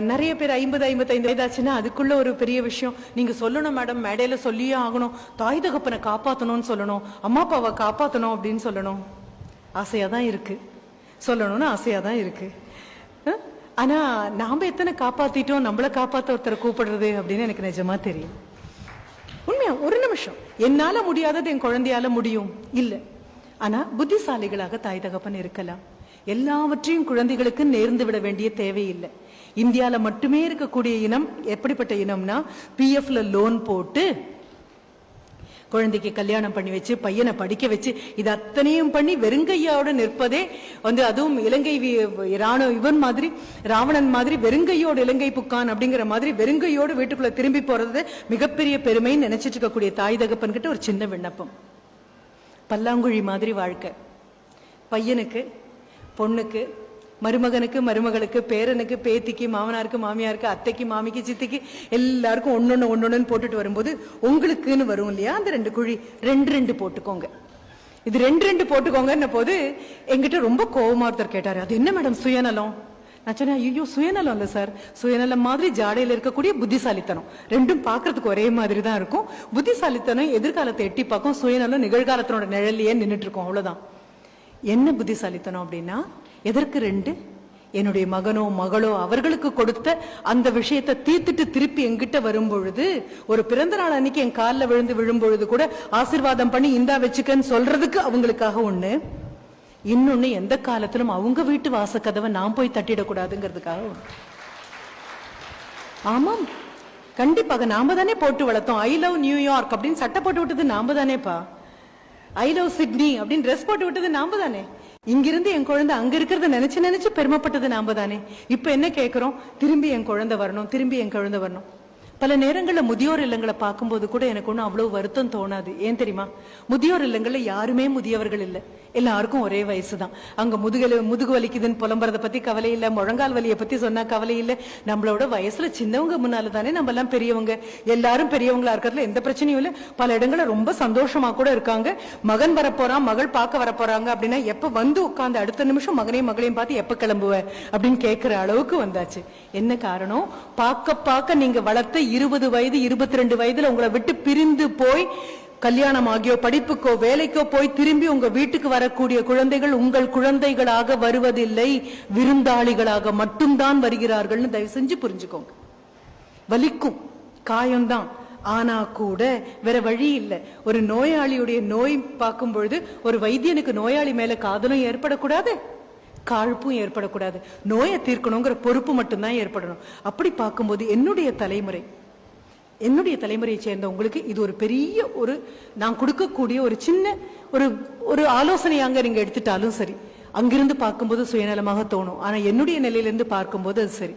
நிறைய பேர் ஐம்பது ஐம்பத்தைந்து வயதாச்சுன்னா அதுக்குள்ள ஒரு பெரிய விஷயம். நீங்க சொல்லணும் மேடம் மேடையில சொல்லியே ஆகணும். தாய் தகப்பனை காப்பாத்தணும்னு சொல்லணும். அம்மா அப்பாவை காப்பாத்தணும் அப்படின்னு சொல்லணும். ஆசையா தான் இருக்கு. சொல்லணும்னு ஆசையா தான் இருக்கு. ஆனா நாம எத்தனை காப்பாத்திட்டோம்? நம்மள காப்பாத்த ஒருத்தரை கூப்பிடுறது அப்படின்னு எனக்கு நிஜமா தெரியும். உண்மையா? ஒரு நிமிஷம். என்னால முடியாதது என் குழந்தையால முடியும். இல்ல. ஆனா புத்திசாலிகளாக தாய் தகப்பன் இருக்கலாம். எல்லாவற்றையும் குழந்தைகளுக்கு நேர்ந்து விட வேண்டிய தேவையில்லை. இந்தியாவில் மட்டுமே இருக்கக்கூடிய இனம் எப்படிப்பட்ட இனம்னா பிஎஃப்ல லோன் போட்டு குழந்தைக்கு கல்யாணம் பண்ணி வச்சு பையனை படிக்க வச்சு இது அத்தனையும் பண்ணி வெறுங்கையோட நிற்பதே வந்து அதுவும் இலங்கை வி- ராணுவ இவன் மாதிரி ராவணன் மாதிரி வெறுங்கையோடு இலங்கை புக்கான் அப்படிங்கிற மாதிரி வெறுங்கையோடு வீட்டுக்குள்ள திரும்பி போறது மிகப்பெரிய பெருமைன்னு நினைச்சிட்டு இருக்கக்கூடிய தாய் தகப்பன் கிட்ட ஒரு சின்ன விண்ணப்பம். பல்லாங்குழி மாதிரி வாழ்க்கை. பையனுக்கு பொண்ணுக்கு மருமகனுக்கு மருமகளுக்கு பேரனுக்கு பேத்திக்கு மாமனாருக்கு மாமியாருக்கு அத்தைக்கு மாமிக்கு சித்திக்கு எல்லாருக்கும் ஒன்னொன்னு ஒன்னொன்னு போட்டுட்டு வரும்போது உங்களுக்குன்னு வரும் இல்லையா? அந்த ரெண்டு குழி ரெண்டு ரெண்டு போட்டுக்கோங்க. இது ரெண்டு ரெண்டு போட்டுக்கோங்கன்ன போது எங்கிட்ட ரொம்ப கோபமா ஒருத்தர் கேட்டாரு. அது என்ன மேடம் சுயநலம்? நான் சொன்னேன் ஐயோ சுயநலம் இல்லை சார். சுயநலம் மாதிரி ஜாடையில் இருக்கக்கூடிய புத்திசாலித்தனம். ரெண்டும் பார்க்கறதுக்கு ஒரே மாதிரி தான் இருக்கும். புத்திசாலித்தனம் எதிர்காலத்தை எட்டி பார்க்கும். சுயநலம் நிகழ்காலத்தினோட நிழல்லையே நின்றுட்டு இருக்கும். அவ்வளோதான் என்ன புத்திசாலித்தனம் அப்படின்னா எதற்கு ரெண்டு? என்னுடைய மகனோ மகளோ அவர்களுக்கு கொடுத்த அந்த விஷயத்தை தீர்த்துட்டு திருப்பி எங்கிட்ட வரும்பொழுது ஒரு பிறந்த நாள் அன்னைக்கு என் காலில் விழுந்து விழும் பொழுது கூட ஆசீர்வாதம் பண்ணி இந்தா வச்சுக்கன்னு சொல்றதுக்கு அவங்களுக்காக ஒண்ணு. இன்னொன்னு எந்த காலத்திலும் அவங்க வீட்டு வாசக்கதவை நான் போய் தட்டிடக்கூடாதுங்கிறதுக்காக ஆமாம். கண்டிப்பாக நாம தானே போட்டு வளர்த்தோம். ஐ லவ் நியூயார்க் அப்படின்னு சட்டை போட்டு விட்டது நாம தானேப்பா. ஐ லவ் சிட்னி அப்படின்னு ட்ரெஸ் போட்டு விட்டது நாம தானே? இங்கிருந்து என் குழந்தை அங்க இருக்கிறத நினைச்சு நினைச்சு பெருமைப்பட்டது நாம தானே? இப்ப என்ன கேட்கிறோம் திரும்பி என் குழந்தை வரணும் திரும்பி என் குழந்தை வரணும். பல நேரங்களில் முதியோர் இல்லங்களை பார்க்கும்போது கூட எனக்கு ஒன்றும் அவ்வளவு வருத்தம் தோணாது. ஏன் தெரியுமா? முதியோர் இல்லங்களில் யாருமே முதியவர்கள் இல்ல. எல்லாருக்கும் ஒரே வயசு தான் அங்க முதுகல முதுகு வலிக்குதுன்னு புலம்புறதை பத்தி கவலை இல்ல. முழங்கால் வலியை பத்தி சொன்னா கவலை இல்லை. நம்மளோட வயசுல சின்னவங்க முன்னால தானே நம்ம எல்லாம் பெரியவங்க. எல்லாரும் பெரியவங்களா இருக்கிறதுல எந்த பிரச்சனையும் இல்ல. பல இடங்களில் ரொம்ப சந்தோஷமா கூட இருக்காங்க. மகன் வரப்போறான் மகள் பார்க்க வரப்போறாங்க அப்படின்னா எப்போ வந்து உட்கார்ந்து அடுத்த நிமிஷம் மகனையும் மகளையும் பார்த்து எப்ப கிளம்புவ? அப்படின்னு கேட்குற அளவுக்கு வந்தாச்சு. என்ன காரணம்? பார்க்க பார்க்க நீங்க வளர்த்த இருபது வயது இருபத்தி ரெண்டு வயதுல உங்களை விட்டு பிரிந்து போய் கல்யாணம் ஆகியோ படிப்புக்கோ வேலைக்கோ போய் திரும்பி உங்க வீட்டுக்கு வரக்கூடிய குழந்தைகள் உங்கள் குழந்தைகளாக வருவதில்லை. விருந்தாளிகளாக மட்டும்தான் வருகிறார்கள்னு தயவு செஞ்சு புரிஞ்சுக்கோங்க. வலிக்கும். காயம்தான். ஆனா கூட வேற வழி இல்லை. ஒரு நோயாளியுடைய நோய் பார்க்கும் பொழுது ஒரு வைத்தியனுக்கு நோயாளி மேல காதலும் ஏற்படக்கூடாது. காழ்ப்பும் ஏற்படக்கூடாது. நோயை தீர்க்கணுங்கிற பொறுப்பு மட்டும்தான் ஏற்படணும். அப்படி பார்க்கும்போது என்னுடைய தலைமுறை என்னுடைய தலைமுறையை சேர்ந்த உங்களுக்கு இது ஒரு பெரிய ஒரு நான் கொடுக்கக்கூடிய ஒரு சின்ன ஒரு ஒரு ஆலோசனையாங்க நீங்க எடுத்துட்டாலும் சரி. அங்கிருந்து பார்க்கும்போது சுயநலமாக தோணும். ஆனா என்னுடைய நிலையிலிருந்து பார்க்கும்போது அது சரி.